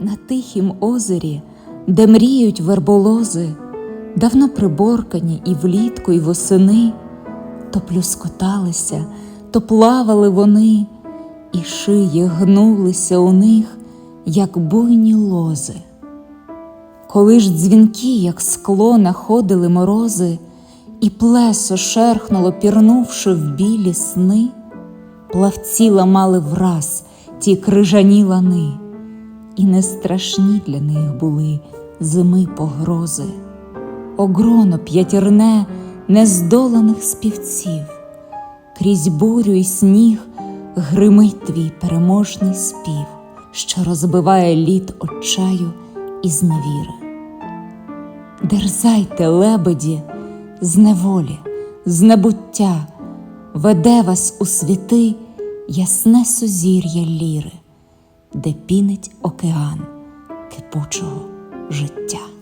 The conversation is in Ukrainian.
На тихім озері, де мріють верболози, давно приборкані і влітку, і восени, то плюскоталися, то плавали вони, і шиї гнулися у них, як буйні лози. Коли ж дзвінки, як скло, находили морози, і плесо шерхнуло, пірнувши в білі сни, плавці ламали враз ті крижані лани, і не страшні для них були зими погрози. Огроно п'ятірне нездоланих співців, крізь бурю і сніг гримить твій переможний спів, що розбиває лід отчаю і зневіри. Дерзайте, лебеді, з неволі, з небуття, веде вас у світи ясне сузір'я ліри, де пінить океан кипучого життя.